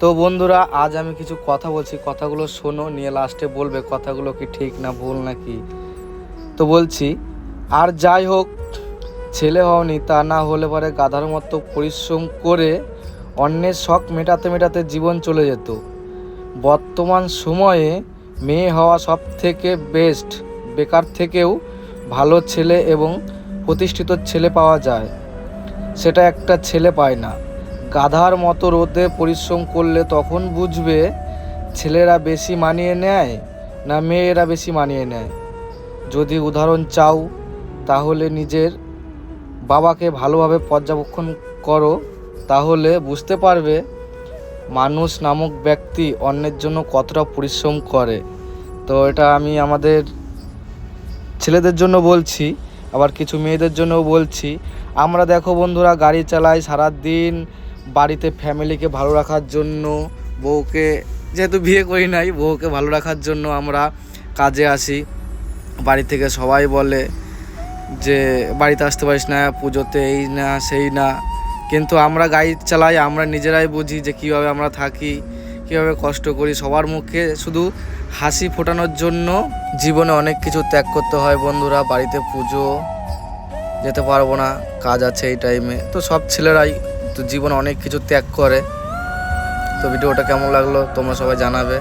তো বন্ধুরা, আজ আমি কিছু কথা বলছি। কথাগুলো শোনো, নিয়ে লাস্টে বলবে কথাগুলো কি ঠিক না ভুল নাকি। তো বলছি, আর যাই হোক, ছেলে হওনি, তা না হলে পরে গাধার মতো পরিশ্রম করে অন্যের শখ মেটাতে মেটাতে জীবন চলে যেত। বর্তমান সময়ে মেয়ে হওয়া সব থেকে বেস্ট বেকার থেকেও ভালো ছেলে এবং প্রতিষ্ঠিত ছেলে পাওয়া যায়। সেটা একটা ছেলে পায় না। গাধার মতো রোদে পরিশ্রম করলে তখন বুঝবে ছেলেরা বেশি মানিয়ে নেয় না মেয়েরা বেশি মানিয়ে নেয়। যদি উদাহরণ চাও, তাহলে নিজের বাবাকে ভালোভাবে পর্যবেক্ষণ করো, তাহলে বুঝতে পারবে মানুষ নামক ব্যক্তি অন্যের জন্য কতটা পরিশ্রম করে। তো এটা আমি আমাদের ছেলেদের জন্য বলছি, আবার কিছু মেয়েদের জন্যও বলছি। আমরা দেখো বন্ধুরা, গাড়ি চালাই সারাদিন বাড়িতে ফ্যামিলিকে ভালো রাখার জন্য, বউকে, যেহেতু বিয়ে করি নাই, বউকে ভালো রাখার জন্য আমরা কাজে আসি। বাড়ি থেকে সবাই বলে যে, বাড়িতে আসতে পারিস না, পুজোতে এই না, সেই না। কিন্তু আমরা গাড়ি চালাই, আমরা নিজেরাই বুঝি যে কীভাবে আমরা থাকি, কীভাবে কষ্ট করি। সবার মুখে শুধু হাসি ফোটানোর জন্য জীবনে অনেক কিছু ত্যাগ করতে হয়, বন্ধুরা। বাড়িতে পুজো, যেতে পারব না, কাজ আছে এই টাইমে তো সব ছেলেরাই তো জীবন অনেক কিছু ত্যাগ করে। তো ভিডিওটা কেমন লাগল? তোমরা সবাই জানাবে।